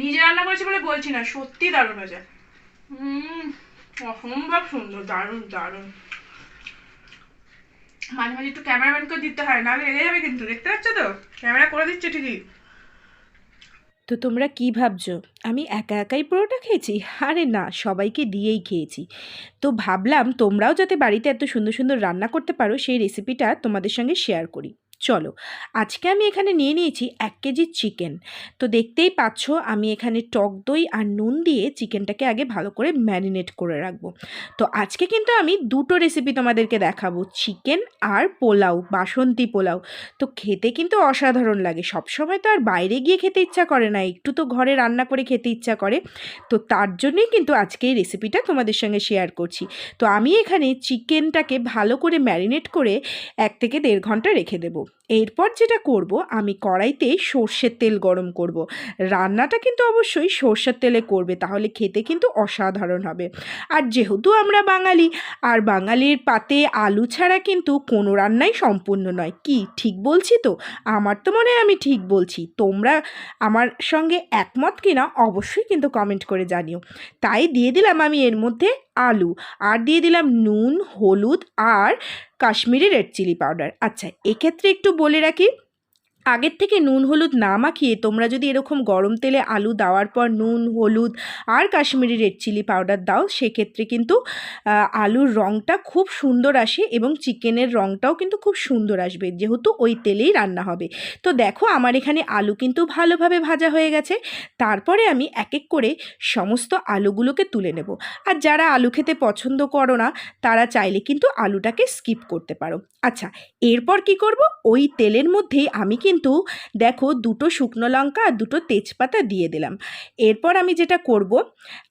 নিজে রান্না করেছি বলে বলছি না সত্যি দারুণ হয়েছে। অসম্ভব সুন্দর, দারুণ দারুণ। মাঝে মাঝে একটু ক্যামেরাম্যানকে দিতে হয়, নাহলে এড়ে যাবে কিন্তু, দেখতে পাচ্ছ তো? ক্যামেরা করে দিচ্ছে ঠিকই। তো তোমরা কি ভাবছ? আমি একা একাই পুরোটা খেয়েছি? আরে না, সবাইকে দিয়েই খেয়েছি। তো ভাবলাম তোমরাও যাতে বাড়িতে এত সুন্দর সুন্দর রান্না করতে পারো, সেই রেসিপিটা তোমাদের সঙ্গে শেয়ার করি। চলো, আজকে আমি এখানে নিয়ে নিয়েছি এক কেজি চিকেন। তো দেখতেই পাচ্ছ আমি এখানে টক দই আর নুন দিয়ে চিকেনটাকে আগে ভালো করে ম্যারিনেট করে রাখব। তো আজকে কিন্তু আমি দুটো রেসিপি তোমাদেরকে দেখাবো, চিকেন আর পোলাও, বাসন্তী পোলাও। তো খেতে কিন্তু অসাধারণ লাগে, সবসময় তো আর বাইরে গিয়ে খেতে ইচ্ছা করে না, একটু তো ঘরে রান্না করে খেতে ইচ্ছা করে। তো তার জন্যই কিন্তু আজকে এই রেসিপিটা তোমাদের সঙ্গে শেয়ার করছি। তো আমি এখানে চিকেনটাকে ভালো করে ম্যারিনেট করে এক থেকে দেড় ঘণ্টা রেখে দেবো। world. এরপর যেটা করব, আমি কড়াইতে সর্ষের তেল গরম করব। রান্নাটা কিন্তু অবশ্যই সর্ষের তেলে করবে, তাহলে খেতে কিন্তু অসাধারণ হবে। আর যেহেতু আমরা বাঙালি, আর বাঙালির পাতে আলু ছাড়া কিন্তু কোনো রান্নাই সম্পূর্ণ নয়। কি, ঠিক বলছি তো? আমার তো মনে হয় আমি ঠিক বলছি। তোমরা আমার সঙ্গে একমত কিনা অবশ্যই কিন্তু কমেন্ট করে জানিও। তাই দিয়ে দিলাম আমি এর মধ্যে আলু, আর দিয়ে দিলাম নুন, হলুদ, আর কাশ্মীরি রেড চিলি পাউডার আচ্ছা এক্ষেত্রে একটু বলে রাখি আগের থেকে নুন, হলুদ না মাখিয়ে তোমরা যদি এরকম গরম তেলে আলু দেওয়ার পর নুন, হলুদ আর কাশ্মীরি রেড চিলি পাউডার দাও, সেক্ষেত্রে কিন্তু আলুর রঙটা খুব সুন্দর আসে এবং চিকেনের রঙটাও কিন্তু খুব সুন্দর আসবে, যেহেতু ওই তেলেই রান্না হবে। তো দেখো আমার এখানে আলু কিন্তু ভালোভাবে ভাজা হয়ে গেছে, তারপরে আমি এক এক করে সমস্ত আলুগুলোকে তুলে নেব। আর যারা আলু খেতে পছন্দ করো না, তারা চাইলে কিন্তু আলুটাকে স্কিপ করতে পারো। আচ্ছা এরপর কি করব? ওই তেলের মধ্যেই আমি কিন্তু দেখো দুটো শুকনো লঙ্কা আর দুটো তেজপাতা দিয়ে দিলাম। এরপর আমি যেটা করব,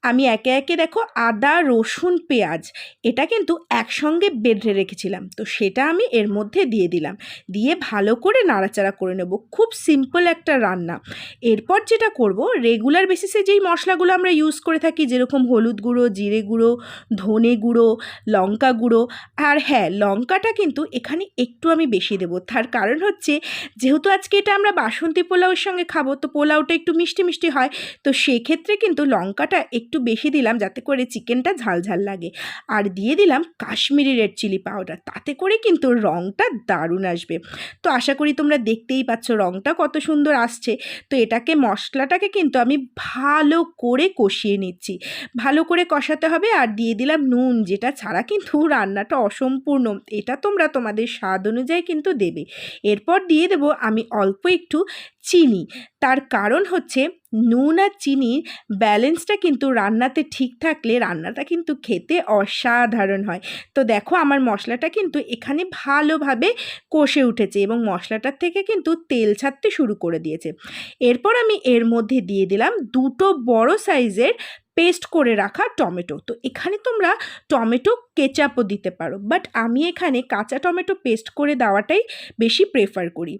আমি একে একে দেখো আদা, রসুন, পেঁয়াজ এটা কিন্তু একসঙ্গে বেঁধে রেখেছিলাম। তো সেটা আমি এর মধ্যে দিয়ে দিলাম। দিয়ে ভালো করে নাড়াচাড়া করে নেব। খুব সিম্পল একটা রান্না। এরপর যেটা করব রেগুলার বেসিসে যেই মশলাগুলো আমরা ইউজ করে থাকি, যেরকম হলুদ গুঁড়ো, জিরে গুঁড়ো, ধনে গুঁড়ো, লঙ্কা গুঁড়ো, আর হ্যাঁ লঙ্কাটা কিন্তু এখানে একটু আমি বেশি দেবো। তার কারণ হচ্ছে, যেহেতু আজকে এটা আমরা বাসন্তী পোলাওয়ের সঙ্গে খাব। তো পোলাওটা একটু মিষ্টি মিষ্টি হয়। তো সেক্ষেত্রে কিন্তু লঙ্কাটা একটু বেশি দিলাম যাতে করে চিকেনটা ঝাল ঝাল লাগে। আর দিয়ে দিলাম কাশ্মীরি রেড চিলি পাউডার। তাতে করে কিন্তু রঙটা দারুণ আসবে। তো আশা করি তোমরা দেখতেই পাচ্ছ রঙটা কত সুন্দর আসছে। তো এটাকে মশলাটাকে কিন্তু আমি ভালো করে কষিয়ে নিচ্ছি। ভালো করে কষাতে হবে আর দিয়ে দিলাম নুন, যেটা ছাড়া কিন্তু রান্নাটা অসম্পূর্ণ। এটা তোমরা তোমাদের স্বাদ অনুযায়ী কিন্তু দেবে। এরপর দিয়ে দেবো আমি অল্প একটু চিনি। তার কারণ হচ্ছে নুন আর চিনির ব্যালেন্সটা কিন্তু রান্নাতে ঠিক থাকলে রান্নাটা কিন্তু খেতে অসাধারণ হয়। তো দেখো আমার মশলাটা কিন্তু এখানে ভালোভাবে কষে উঠেছে এবং মশলাটার থেকে কিন্তু তেল ছাড়তে শুরু করে দিয়েছে। এরপর আমি এর মধ্যে দিয়ে দিলাম দুটো বড় সাইজের পেস্ট করে রাখা টমেটো। তো এখানে তোমরা টমেটো কেচাপও দিতে পারো। বাট আমি এখানে কাঁচা টমেটো পেস্ট করে দেওয়াটাই বেশি প্রেফার করি।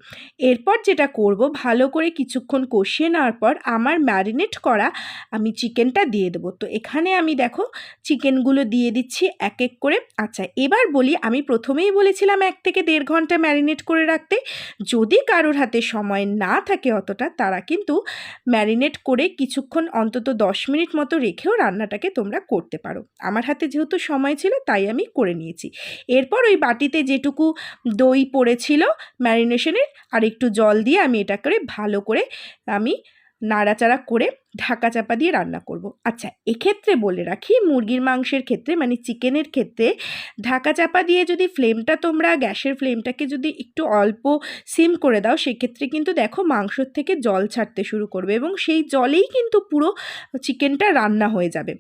এরপর যেটা করব, ভালো করে কিছুক্ষণ কষিয়ে নেওয়ার পর আমার ম্যারিনেট করা আমি চিকেনটা দিয়ে দেবো। তো এখানে আমি দেখো চিকেনগুলো দিয়ে দিচ্ছি এক এক করে। আচ্ছা এবার বলি, আমি প্রথমেই বলেছিলাম এক থেকে দেড় ঘণ্টা ম্যারিনেট করে রাখতে। যদি কারোর হাতে সময় না থাকে অতটা, তারা কিন্তু ম্যারিনেট করে কিছুক্ষণ অন্তত দশ মিনিট মতো রেখেও রান্নাটাকে তোমরা করতে পারো। আমার হাতে যেহেতু সময় ছিল তাই আমি করে নিয়েছি। এরপর ওই বাটিতে যেটুকু দই পড়েছিল ম্যারিনেশনের আর একটু জল দিয়ে আমি এটা করে ভালো করে আমি নাড়াচাড়া করে ঢাকা চাপা দিয়ে রান্না করব। আচ্ছা এক্ষেত্রে বলে রাখি, মুরগির মাংসের ক্ষেত্রে মানে চিকেনের ক্ষেত্রে ঢাকা চাপা দিয়ে যদি ফ্লেমটা তোমরা, গ্যাসের ফ্লেমটাকে যদি একটু অল্প সিম করে দাও, সেক্ষেত্রে কিন্তু দেখো মাংসর থেকে জল ছাড়তে শুরু করবে এবং সেই জলেই কিন্তু পুরো চিকেনটা রান্না হয়ে যাবে।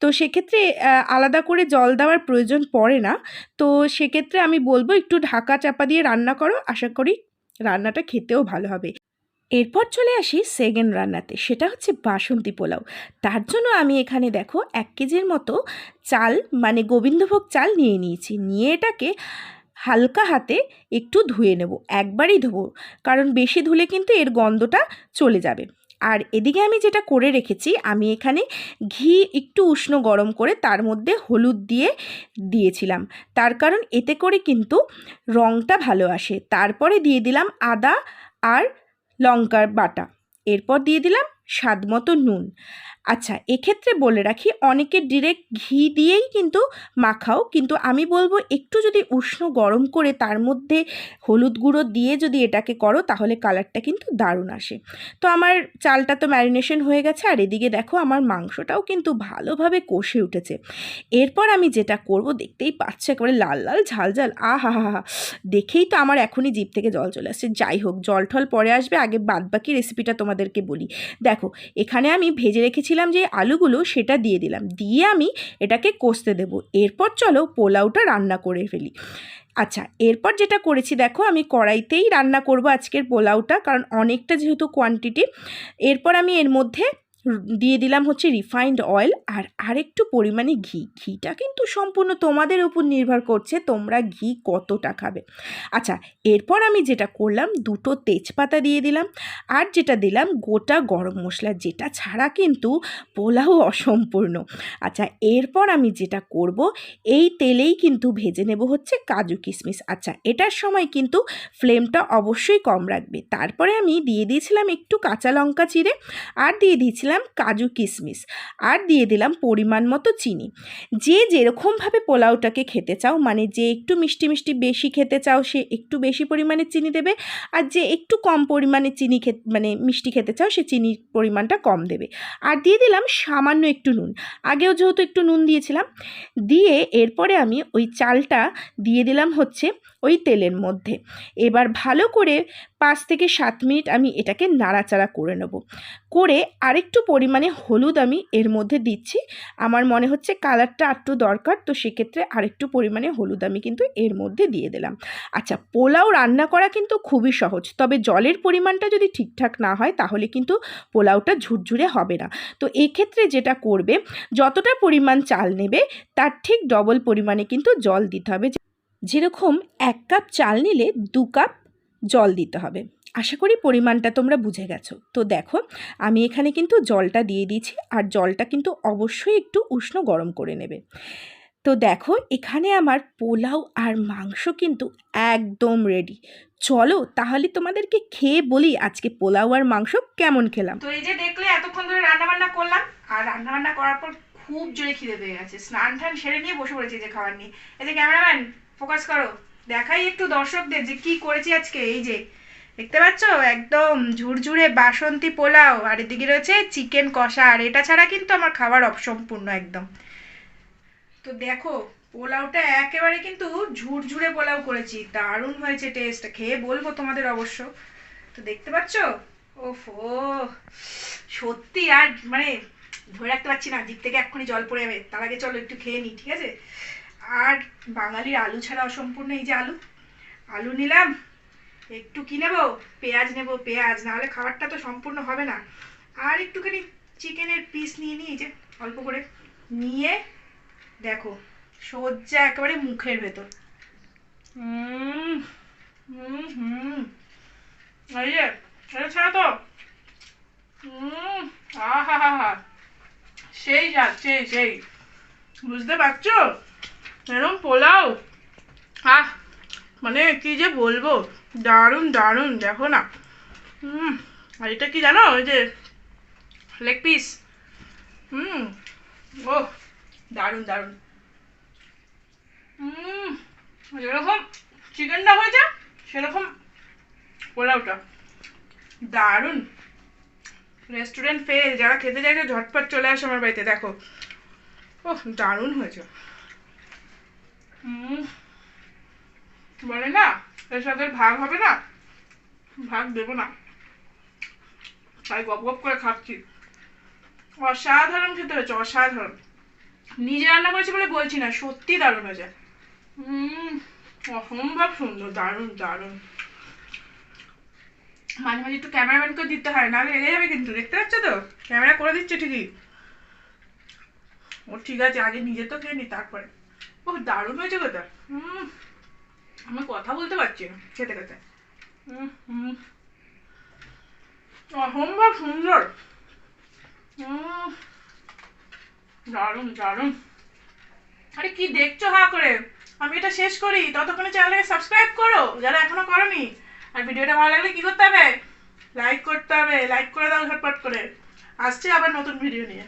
তো সেক্ষেত্রে আলাদা করে জল দেওয়ার প্রয়োজন পড়ে না। তো সেক্ষেত্রে আমি বলব একটু ঢাকা চাপা দিয়ে রান্না করো। আশা করি রান্নাটা খেতেও ভালো হবে। এরপর চলে আসি সেকেন্ড রান্নাতে, সেটা হচ্ছে বাসন্তী পোলাও। তার জন্য আমি এখানে দেখো এক কেজির মতো চাল মানে গোবিন্দভোগ চাল নিয়ে নিয়েছি। নিয়ে এটাকে হালকা হাতে একটু ধুয়ে নেব, একবারই ধোবো, কারণ বেশি ধুলে কিন্তু এর গন্ধটা চলে যাবে। আর এদিকে আমি যেটা করে রেখেছি, আমি এখানে ঘি একটু উষ্ণ গরম করে তার মধ্যে হলুদ দিয়ে দিয়েছিলাম। তার কারণ এতে করে কিন্তু রঙটা ভালো আসে। তারপরে দিয়ে দিলাম আদা আর লঙ্কার বাটা। এরপর দিয়ে দিলাম স্বাদ মতো নুন। আচ্ছা এক্ষেত্রে বলে রাখি, অনেকে ডিরেক্ট ঘি দিয়েই কিন্তু মাখাও, কিন্তু আমি বলব একটু যদি উষ্ণ গরম করে তার মধ্যে হলুদ গুঁড়ো দিয়ে যদি এটাকে করো, তাহলে কালারটা কিন্তু দারুণ আসে। তো আমার চালটা তো ম্যারিনেশন হয়ে গেছে, আর এদিকে দেখো আমার মাংসটাও কিন্তু ভালোভাবে কষে উঠেছে। এরপর আমি যেটা করব, দেখতেই পাচ্ছ একেবারে লাল লাল, ঝাল ঝাল আহা হা দেখেই তো আমার এখনই জিভ থেকে জল চলে আসছে। যাই হোক জল টল পরে আসবে, আগে বাদবাকি রেসিপিটা তোমাদেরকে বলি। দেখো এখানে আমি ভেজে রেখেছিলাম যে আলুগুলো সেটা দিয়ে দিলাম। দিয়ে আমি এটাকে কষতে দেব। এরপর চলো পোলাওটা রান্না করে ফেলি। আচ্ছা এরপর যেটা করেছি দেখো, আমি কড়াইতেই রান্না করব আজকের পোলাওটা, কারণ অনেকটা যেহেতু কোয়ান্টিটি এরপর আমি এর মধ্যে দিয়ে দিলাম হচ্ছে রিফাইন্ড অয়েল আর আরেকটু পরিমাণে ঘি। ঘিটা কিন্তু সম্পূর্ণ তোমাদের উপর নির্ভর করছে তোমরা ঘি কতটা খাবে। আচ্ছা এরপর আমি যেটা করলাম, দুটো তেজপাতা দিয়ে দিলাম আর যেটা দিলাম গোটা গরম মশলা, যেটা ছাড়া কিন্তু পোলাও অসম্পূর্ণ। আচ্ছা এরপর আমি যেটা করব, এই তেলেই কিন্তু ভেজে নেব হচ্ছে কাজু কিশমিশ। আচ্ছা এটার সময় কিন্তু ফ্লেমটা অবশ্যই কম রাখবে। তারপরে আমি দিয়ে দিয়েছিলাম একটু কাঁচা লঙ্কা চিড়ে আর দিয়ে দিয়েছিলাম কাজু কিশমিশ আর দিয়ে দিলাম পরিমাণ মতো চিনি। যে যেরকমভাবে পোলাওটাকে খেতে চাও মানে যে একটু মিষ্টি মিষ্টি বেশি খেতে চাও, সে একটু বেশি পরিমাণে চিনি দেবে আর যে একটু কম পরিমাণে চিনি খেতে মানে মিষ্টি খেতে চাও, সে চিনির পরিমাণটা কম দেবে। আর দিয়ে দিলাম সামান্য একটু নুন। আগেও যেহেতু একটু নুন দিয়েছিলাম, দিয়ে এরপরে আমি ওই চালটা দিয়ে দিলাম হচ্ছে ওই তেলের মধ্যে। এবার ভালো করে পাঁচ থেকে সাত মিনিট আমি এটাকে নাড়াচাড়া করে নেব। করে আরেকটু পরিমাণে হলুদ আমি এর মধ্যে দিচ্ছি। আমার মনে হচ্ছে কালারটা একটু দরকার, তো সেক্ষেত্রে আরেকটু পরিমাণে হলুদ আমি কিন্তু এর মধ্যে দিয়ে দিলাম। আচ্ছা পোলাও রান্না করা কিন্তু খুবই সহজ, তবে জলের পরিমাণটা যদি ঠিকঠাক না হয়, তাহলে কিন্তু পোলাওটা ঝুরঝুরে হবে না। তো এক্ষেত্রে যেটা করবে, যতটা পরিমাণ চাল নেবে, তার ঠিক ডবল পরিমাণে কিন্তু জল দিতে হবে। যেরকম এক কাপ চাল নিলে দু কাপ জল দিতে হবে। আশা করি পরিমাণটা তোমরা বুঝে গেছো। তো দেখো, আমি এখানে কিন্তু জলটা দিয়ে দিয়েছি আর জলটা কিন্তু অবশ্যই একটু উষ্ণ গরম করে নেবে। তো দেখো, এখানে আমার পোলাও আর মাংস কিন্তু একদম রেডি চলো তাহলে তোমাদেরকে খেয়ে বলি আজকে পোলাও আর মাংস কেমন খেলাম। তো এই যে দেখলে এতক্ষণ ধরে রান্না বান্না করলাম আর রান্না বান্না করার পর খুব জোরে খিদে পেয়ে গেছে। স্নান টান সেরে নিয়ে বসে পড়েছি যে খাবার নিয়ে। এই যে ক্যামেরাম্যান ফোকাস করো। দেখাই একটু দর্শকদের যে কি করেছি আজকে, এই যে, দেখতে পাচ্ছ? একদম ঝুরঝুরে বাসন্তী পোলাও, আর এদিকে রয়েছে চিকেন কষা, আর এটা ছাড়া কিন্তু আমার খাবার অসম্পূর্ণ একদম। তো দেখো, পোলাওটা একেবারে কিন্তু ঝুরঝুরে পোলাও করেছি, দারুণ হয়েছে টেস্ট খেয়ে বলব তোমাদের অবশ্য। তো দেখতে পাচ্ছ? ওফো, সত্যি আর মানে ধরে রাখতে পারছি না জিভ থেকে এক্ষুনি জল পড়ে যাবে, তার আগে চলো একটু খেয়ে নিই ঠিক আছে? আর বাঙালির আলু ছাড়া অসম্পূর্ণ এই যে আলু। আলু নিলাম, একটু কি নেব? পেঁয়াজ নেব, পেঁয়াজ, নাহলে খাবারটা তো সম্পূর্ণ হবে না। আর একটুখানি চিকেনের পিস নিয়ে নিই যে, অল্প করে। নিয়ে দেখো সজ্জা একেবারে মুখের ভেতর। হুম। হুম ছাড়া তো? হা হা সেই সেই সেই। বুঝতে পারছ? এরকম পোলাও? আহ মানে কি যে বলব? দারুণ দারুণ, দেখো না। হুম আর এটা কি জানো? ওই যে লেগ পিস হুম ও দারুণ হুম যেরকম চিকেনটা হয়েছে, সেরকম পোলাওটা। দারুণ। রেস্টুরেন্ট ফেল যারা খেতে চাইছে, ঝটপট চলে আসে আমার বাড়িতে, দেখো। ওহ, দারুণ হয়েছে। বলে না এর সাথে ভাগ হবে না? ভাগ দেবো না। তাই গপ গপ করে খাচ্ছি। অসাধারণ খেতে হয়েছে, অসাধারণ। নিজে রান্না করেছি বলে বলছি না সত্যি দারুণ হয়েছে। অসম্ভব সুন্দর, দারুণ দারুণ। মাঝে মাঝে একটু ক্যামেরাম্যানকে দিতে হয়, নাহলে রেগে যাবে কিন্তু, দেখতে পাচ্ছ তো? ক্যামেরা করে দিচ্ছে ঠিকই। ও ঠিক আছে, আগে নিজে তো খেয়ে নি, তারপরে। ও দারুণ হয়েছে হুম, আমি কথা বলতে পারছি না, খেতে খেতে। অসম্ভব সুন্দর। দারুণ দারুণ। আরে, কি দেখছ হা করে? আমি এটা শেষ করি, ততক্ষণে চ্যানেলটাকে সাবস্ক্রাইব করো, যারা এখনও করনি। আর ভিডিওটা ভালো লাগলে কি করতে হবে? লাইক করতে হবে লাইক করে দাও ঝটপট করে। আসছে আবার নতুন ভিডিও নিয়ে।